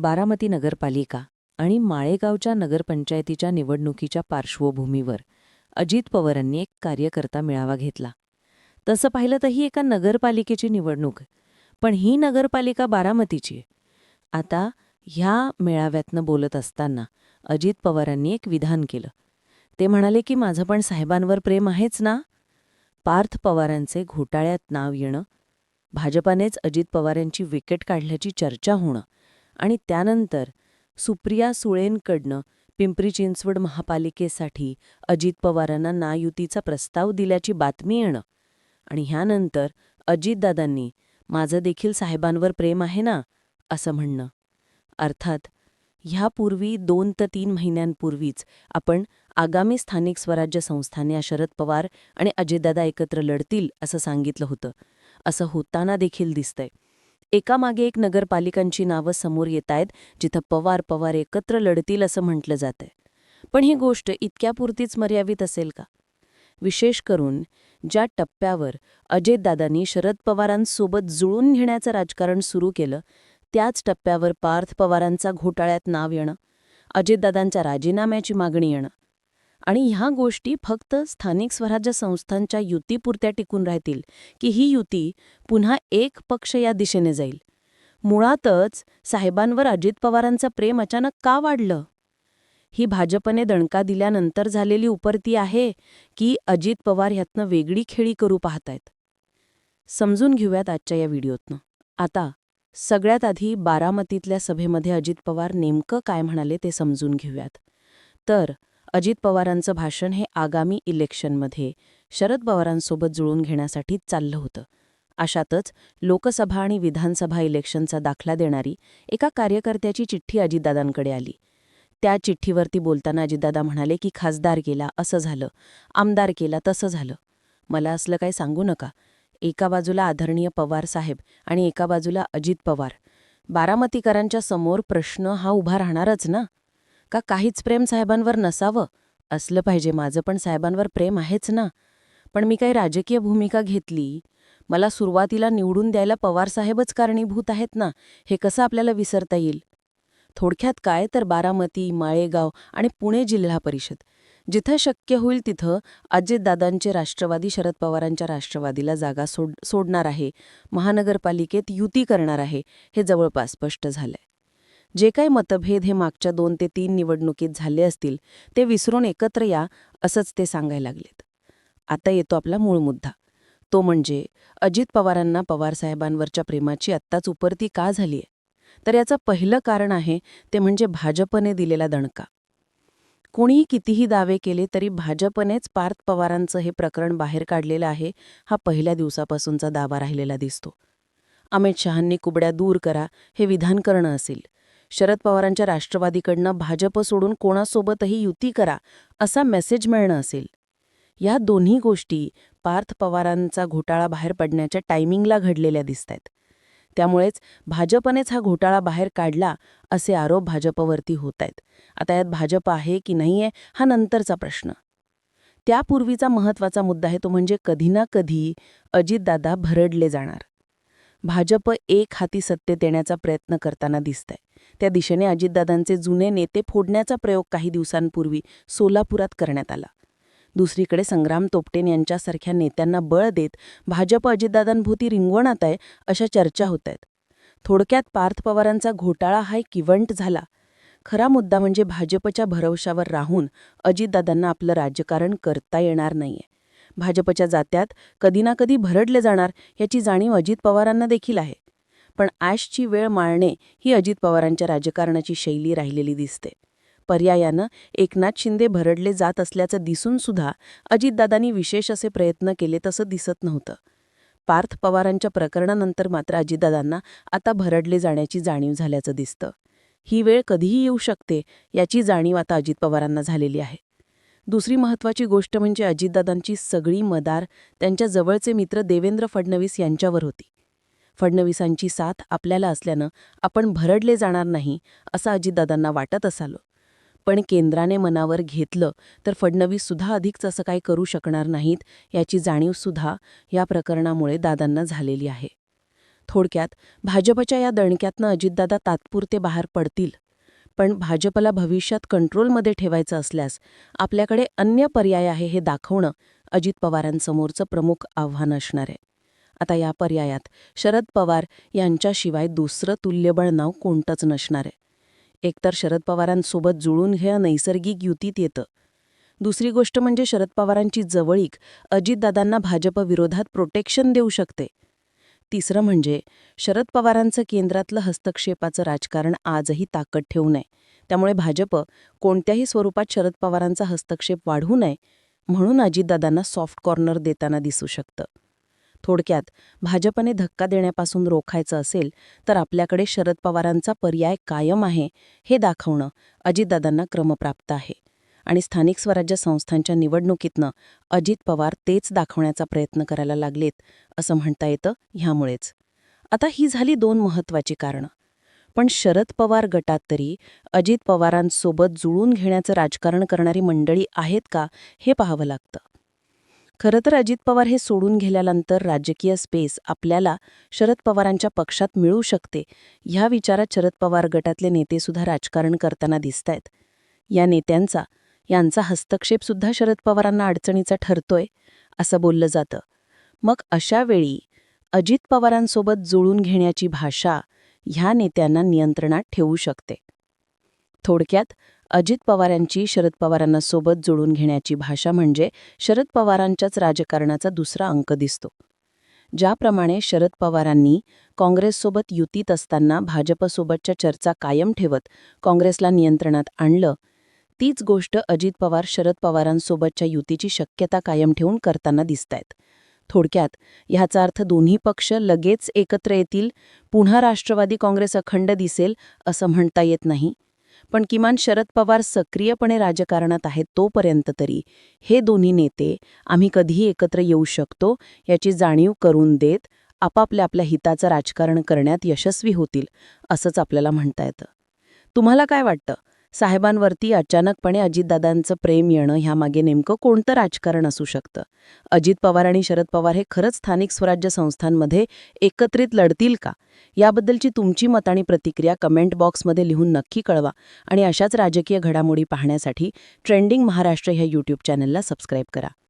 बारामती नगरपालिका आणि माळेगावच्या नगरपंचायतीच्या निवडणुकीच्या पार्श्वभूमीवर अजित पवारांनी एक कार्यकर्ता मेळावा घेतला. तसं पाहिलं तर ही एका नगरपालिकेची निवडणूक पण ही नगरपालिका बारामतीची. आता ह्या मेळाव्यातनं बोलत असताना अजित पवारांनी एक विधान केलं. ते म्हणाले की माझं पण साहेबांवर प्रेम आहेच ना? पार्थ पवारांचे घोटाळ्यात नाव येणं भाजपानेच अजित पवार यांची विकेट काढल्याची चर्चा होणं आणि त्यानंतर सुप्रिया सुळेंकडनं पिंपरी चिंचवड महापालिकेसाठी अजित पवारांना नायुतीचा प्रस्ताव दिल्याची बातमी येणं आणि ह्यानंतर अजितदादांनी माझं देखील साहेबांवर प्रेम आहे ना? असं म्हणणं. अर्थात ह्यापूर्वी दोन ते तीन महिन्यांपूर्वीच आपण आगामी स्थानिक स्वराज्य संस्थाने शरद पवार आणि अजितदादा एकत्र लढतील असं सांगितलं होतं. असं होताना देखील दिसतंय. एकामागे एक नगरपालिकांची नावं समोर येत आहेत जिथं पवार पवार एकत्र लढतील असं म्हटलं जातंय. पण ही गोष्ट इतक्यापुरतीच मर्यादित असेल का? विशेष करून ज्या टप्प्यावर अजितदादांनी शरद पवारांसोबत जुळून घेण्याचं राजकारण सुरू केलं त्याच टप्प्यावर पार्थ पवारांचा घोटाळ्यात नाव येणं अजितदादांच्या राजीनाम्याची मागणी येणं आणि ह्या गोष्टी फक्त स्थानिक स्वराज्य संस्थांच्या युतीपुरत्या टिकून राहतील की ही युती पुन्हा एक पक्ष या दिशेने जाईल. मुळातच साहेबांवर अजित पवारांचं प्रेम अचानक का वाढलं? ही भाजपने दणका दिल्यानंतर झालेली उपरती आहे की अजित पवार ह्यातनं वेगळी खेळी करू पाहतायत. समजून घेऊयात आजच्या या व्हिडिओतनं. आता सगळ्यात आधी बारामतीतल्या सभेमध्ये अजित पवार नेमकं काय म्हणाले ते समजून घेऊयात. तर अजित पवारांचं भाषण हे आगामी इलेक्शनमध्ये शरद पवारांसोबत जुळून घेण्यासाठीच चाललं होतं. अशातच लोकसभा आणि विधानसभा इलेक्शनचा दाखला देणारी एका कार्यकर्त्याची चिठ्ठी अजितदादांकडे आली. त्या चिठ्ठीवरती बोलताना अजितदादा म्हणाले की खासदार केला असं झालं. आमदार केला तसं झालं. मला असलं काय सांगू नका. एका बाजूला आदरणीय पवार साहेब आणि एका बाजूला अजित पवार. बारामतीकरांच्या समोर प्रश्न हा उभा राहणारच ना. का काहीच प्रेम साहेबांवर नसावं? असलं पाहिजे. माझं पण साहेबांवर प्रेम आहेच ना. पण मी काही राजकीय भूमिका घेतली. मला सुरुवातीला निवडून द्यायला पवारसाहेबच कारणीभूत आहेत ना. हे कसं आपल्याला विसरता येईल? थोडक्यात काय तर बारामती माळेगाव आणि पुणे जिल्हा परिषद. जिथं शक्य होईल तिथं अजितदादांचे राष्ट्रवादी शरद पवारांच्या राष्ट्रवादीला जागा सोड सोडणार आहे. महानगरपालिकेत युती करणार आहे. हे जवळपास स्पष्ट झालंय. जे काही मतभेद हे मागच्या दोन ते तीन निवडणुकीत झाले असतील ते विसरून एकत्र या असंच ते सांगायला लागलेत. आता येतो आपला मूळ मुद्दा. तो म्हणजे अजित पवारांना पवारसाहेबांवरच्या प्रेमाची आत्ताच उपरती का झालीय? तर याचं पहिलं कारण आहे ते म्हणजे भाजपने दिलेला दणका. कोणीही कितीही दावे केले तरी भाजपनेच पार्थ पवारांचं हे प्रकरण बाहेर काढलेलं आहे हा पहिल्या दिवसापासूनचा दावा राहिलेला दिसतो. अमित शहांनी कुबड्या दूर करा हे विधान करणं असेल. शरद पवारांच्या राष्ट्रवादीकडनं भाजप सोडून कोणासोबतही युती करा असा मेसेज मिळणं असेल. या दोन्ही गोष्टी पार्थ पवारांचा घोटाळा बाहेर पडण्याच्या टायमिंगला घडलेल्या दिसतायत. त्यामुळेच भाजपनेच हा घोटाळा बाहेर काढला असे आरोप भाजपवरती होत आहेत आता यात भाजप आहे की नाहीये हा नंतरचा प्रश्न. त्यापूर्वीचा महत्त्वाचा मुद्दा आहे तो म्हणजे कधी ना कधी अजितदादा भरडले जाणार. भाजप एक हाती सत्तेत येण्याचा प्रयत्न करताना दिसतंय. त्या दिशेने अजितदादांचे जुने नेते फोडण्याचा प्रयोग काही दिवसांपूर्वी सोलापुरात करण्यात आला. दुसरीकडे संग्राम तोपटेन यांच्यासारख्या नेत्यांना बळ देत भाजप अजितदादांभोवती रिंगवणात आहे अशा चर्चा होत आहेत थोडक्यात पार्थ पवारांचा घोटाळा हा एक इव्हंट झाला. खरा मुद्दा म्हणजे भाजपच्या भरवशावर राहून अजितदादांना आपलं राजकारण करता येणार नाहीये. भाजपच्या जात्यात कधी ना कधी भरडले जाणार याची जाणीव अजित पवारांना देखील आहे. पण ॲशची वेळ माळणे ही अजित पवारांच्या राजकारणाची शैली राहिलेली दिसते. पर्यायानं एकनाथ शिंदे भरडले जात असल्याचं दिसून सुद्धा अजितदादांनी विशेष असे प्रयत्न केले तसं दिसत नव्हतं. पार्थ पवारांच्या प्रकरणानंतर मात्र अजितदादांना आता भरडले जाण्याची जाणीव झाल्याचं दिसतं. ही वेळ कधीही येऊ शकते याची जाणीव आता अजित पवारांना झालेली आहे. दुसरी महत्त्वाची गोष्ट म्हणजे अजितदादांची सगळी मदार त्यांच्या जवळचे मित्र देवेंद्र फडणवीस यांच्यावर होती. फडणवीसांची साथ आपल्याला असल्यानं आपण भरडले जाणार नाही असं अजितदादांना वाटत असालो. पण केंद्राने मनावर घेतलं तर फडणवीससुद्धा अधिकच असं काही करू शकणार नाहीत याची जाणीवसुद्धा या प्रकरणामुळे दादांना झालेली आहे. थोडक्यात भाजपच्या या दणक्यातनं अजितदादा तात्पुरते बाहेर पडतील. पण भाजपला भविष्यात कंट्रोलमध्ये ठेवायचं असल्यास आपल्याकडे अन्य पर्याय आहे हे दाखवणं अजित पवारांसमोरचं प्रमुख आव्हान असणार आहे. आता या पर्यायात शरद पवार यांच्याशिवाय दुसरं तुल्यबळ नाव कोणतंच नसणार आहे. एकतर शरद पवारांसोबत जुळून हे नैसर्गिक युतीत येतं. दुसरी गोष्ट म्हणजे शरद पवारांची जवळीक अजितदादांना भाजपविरोधात प्रोटेक्शन देऊ शकते. तिसरं म्हणजे शरद पवारांचं केंद्रातलं हस्तक्षेपाचं राजकारण आजही ताकद ठेवू नये. त्यामुळे भाजप कोणत्याही स्वरूपात शरद पवारांचा हस्तक्षेप वाढू नये म्हणून अजितदादांना सॉफ्ट कॉर्नर देताना दिसू शकतं. थोडक्यात भाजपने धक्का देण्यापासून रोखायचं असेल तर आपल्याकडे शरद पवारांचा पर्याय कायम आहे हे दाखवणं अजितदादांना क्रमप्राप्त आहे. आणि स्थानिक स्वराज्य संस्थांच्या निवडणुकीतनं अजित पवार तेच दाखवण्याचा प्रयत्न करायला लागलेत असं म्हणता येतं ह्यामुळेच. आता ही झाली दोन महत्त्वाची कारणं. पण शरद पवार गटात तरी अजित पवारांसोबत जुळून घेण्याचं राजकारण करणारी मंडळी आहेत का हे पाहावं लागतं. खरं तर अजित पवार हे सोडून गेल्यानंतर राजकीय स्पेस आपल्याला शरद पवारांच्या पक्षात मिळू शकते ह्या विचारात शरद पवार गटातले नेतेसुद्धा राजकारण करताना दिसतायत. या नेत्यांचा यांचा हस्तक्षेपसुद्धा शरद पवारांना अडचणीचा ठरतोय असं बोललं जातं. मग अशा वेळी अजित पवारांसोबत जुळून घेण्याची भाषा ह्या नेत्यांना नियंत्रणात ठेवू शकते. थोडक्यात अजित पवारांची शरद पवारांना सोबत जुळून घेण्याची भाषा म्हणजे शरद पवारांच्याच राजकारणाचा दुसरा अंक दिसतो. ज्याप्रमाणे शरद पवारांनी काँग्रेससोबत युतीत असताना भाजपसोबतच्या चर्चा कायम ठेवत काँग्रेसला नियंत्रणात आणलं तीच गोष्ट अजित पवार शरद पवारांसोबतच्या युतीची शक्यता कायम ठेवून करताना दिसतायत. थोडक्यात ह्याचा अर्थ दोन्ही पक्ष लगेच एकत्र येतील पुन्हा राष्ट्रवादी काँग्रेस अखंड दिसेल असं म्हणता येत नाही. पण किमान शरद पवार सक्रियपणे राजकारणात आहेत तोपर्यंत तरी हे दोन्ही नेते आम्ही कधीही एकत्र येऊ शकतो याची जाणीव करून देत आपापल्या आपल्या हिताचं राजकारण करण्यात यशस्वी होतील असंच आपल्याला म्हणता येतं. तुम्हाला काय वाटतं? साहेबांवरती अचानकपणे अजितदादांचं प्रेम येणं ह्यामागे नेमकं कोणतं राजकारण असू शकतं? अजित पवार आणि शरद पवार हे खरंच स्थानिक स्वराज्य संस्थांमध्ये एकत्रित लढतील का? याबद्दलची तुमची मत आणि प्रतिक्रिया कमेंट बॉक्समध्ये लिहून नक्की कळवा आणि अशाच राजकीय घडामोडी पाहण्यासाठी ट्रेंडिंग महाराष्ट्र ह्या यूट्यूब चॅनलला सबस्क्राईब करा.